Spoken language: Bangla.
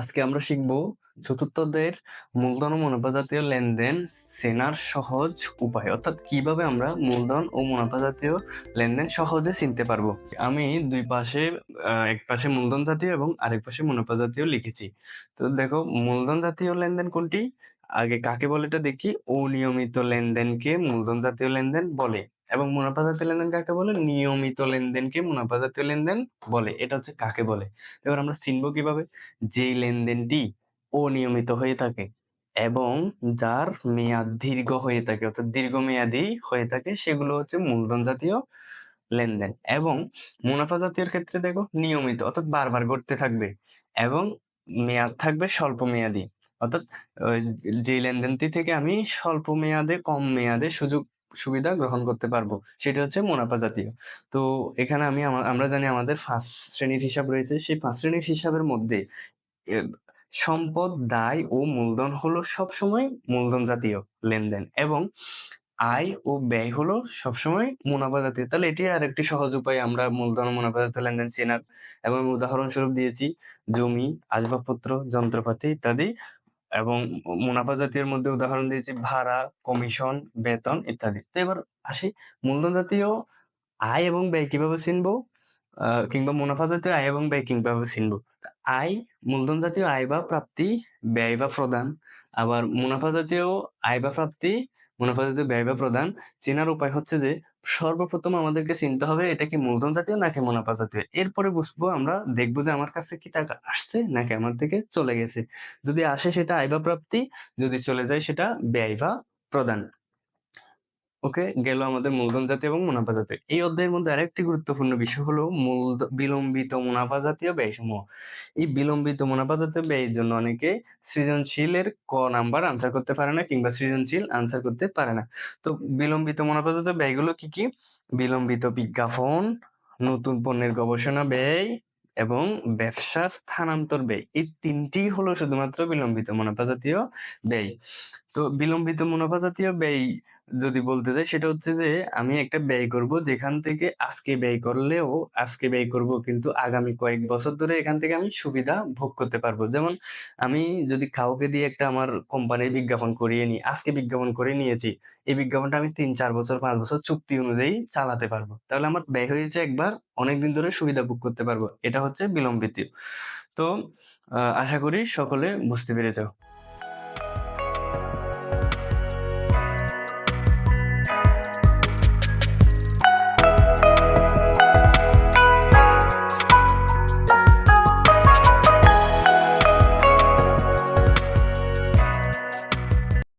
আজকে আমরা শিখব চতুর্থদের মূলধন ও মুনাফা জাতীয় লেনদেন চেনার সহজ উপায়। অর্থাৎ কীভাবে আমরা মূলধন ও মুনাফা জাতীয় লেনদেন সহজে চিনতে পারব। আমি দুই পাশে এক পাশে মূলধন জাতীয় এবং আরেক পাশে মুনাফা জাতীয় লিখেছি। তো দেখো, মূলধন জাতীয় লেনদেন কোনটি? আগে কাকে বলে এটা দেখি? অনিয়মিত লেনদেনকে মূলধন জাতীয় লেনদেন বলে। এবং মুনাফা জাতীয় লেনদেন কাকে বলে? নিয়মিত লেনদেনকে মুনাফা জাতীয় লেনদেন বলে। এটা হচ্ছে কাকে বলে? এবার আমরা চিনবো কীভাবে? যেই লেনদেনটি অনিয়মিত হয়ে থাকে এবং যার মেয়াদ দীর্ঘ হয়ে থাকে, অর্থাৎ দীর্ঘমেয়াদী হয়ে থাকে, সেগুলো হচ্ছে মূলধন জাতীয় লেনদেন এবং মুনাফা জাতীয় ক্ষেত্রে দেখো নিয়মিত, অর্থাৎ বারবার ঘটতে থাকবে এবং মেয়াদ থাকবে স্বল্প মেয়াদী। অর্থাৎ যে লেনদেনটি থেকে আমি স্বল্প মেয়াদে, কম মেয়াদে সুযোগ সুবিধা গ্রহণ করতে পারব। সেটা হচ্ছে মুনাফা জাতীয়। তো এখানে আমি আমরা জানি আমাদের ফার্স্ট শ্রেণির হিসাব রয়েছে। সেই পাঁচ শ্রেণির হিসাবের মধ্যে সম্পদ, দায় ও মূলধন হলো সবসময় মূলধন জাতীয় লেনদেন এবং আয় ও ব্যয় হলো সবসময় মুনাফা জাতীয়। তাহলে এটি আর একটি সহজ উপায়। আমরা মূলধন মুনাফা জাতীয় লেনদেন চেনার এবং উদাহরণস্বরূপ দিয়েছি। জমি, আসবাবপত্র, যন্ত্রপাতি ইত্যাদি এবং মুনাফা জাতীয়ের মধ্যে উদাহরণ দিয়েছি, ভাড়া, কমিশন, বেতন ইত্যাদি। তো এবার আসি, মূলধন জাতীয় আয় এবং ব্যয় কীভাবে চিনবো? কিংবা মুনাফা জাতীয় আয় এবং ব্যয় কীভাবে চিনবো? আয়, মূলধন জাতীয় আয় বা প্রাপ্তি, ব্যয় বা প্রদান। আবার মুনাফা জাতীয় আয় বা প্রাপ্তি, মুনাফা জাতীয় ব্যয় বা প্রদান। চেনার উপায় হচ্ছে যে সর্বপ্রথম আমাদেরকে চিনতে হবে, এটা কি মূলধন জাতীয় নাকি মুনাফা জাতীয়? এরপরে বুঝব আমরা, দেখব যে আমার কাছে কি টাকা আসছে নাকি আমার থেকে চলে গেছে। যদি আসে সেটা আয় বা প্রাপ্তি, যদি চলে যায় সেটা ব্যয় বা প্রদান। ওকে, গেল আমাদের মূলধন জাতীয় এবং মুনাফা জাতীয় এই অধ্যায়ের মধ্যে আরেকটি গুরুত্বপূর্ণ বিষয় হলো মূল বিলম্বিত মুনাফা জাতীয় ব্যয়সমূহ। এই বিলম্বিত মুনাফা জাতীয় ব্যয়ের জন্য অনেকে সৃজনশীলের ক নাম্বার আনসার করতে পারে না কিংবা সৃজনশীল আনসার করতে পারে না। তো বিলম্বিত মুনাফা জাতীয় ব্যয়গুলো কি কি? বিলম্বিত বিজ্ঞাপন, নতুন পণ্যের গবেষণা ব্যয় এবং ব্যবসা স্থানান্তর ব্যয়। এই তিনটি হলো শুধুমাত্র বিলম্বিত মুনাফা জাতীয় ব্যয়। তো বিলম্বিত মুনাফা জাতীয় ব্যয় যদি বলতে যাই, সেটা হচ্ছে যে আমি একটা ব্যয় করব যেখান থেকে আজকে ব্যয় করলেও আজকে ব্যয় করব কিন্তু আগামী কয়েক বছর ধরে এখান থেকে আমি সুবিধা ভোগ করতে পারব। যেমন আমি যদি কাউকে দিয়ে একটা আমার কোম্পানির বিজ্ঞাপন করিয়ে নিই, আজকে বিজ্ঞাপন করে নিয়েছি, এই বিজ্ঞাপনটা আমি তিন, চার বছর, পাঁচ বছর চুক্তি অনুযায়ী চালাতে পারব। তাহলে আমার ব্যয় হয়েছে একবার, অনেকদিন ধরে সুবিধা ভোগ করতে পারব। এটা হচ্ছে বিলম্বিত। তো আশা করি সকলে বুঝতে পেরেছ।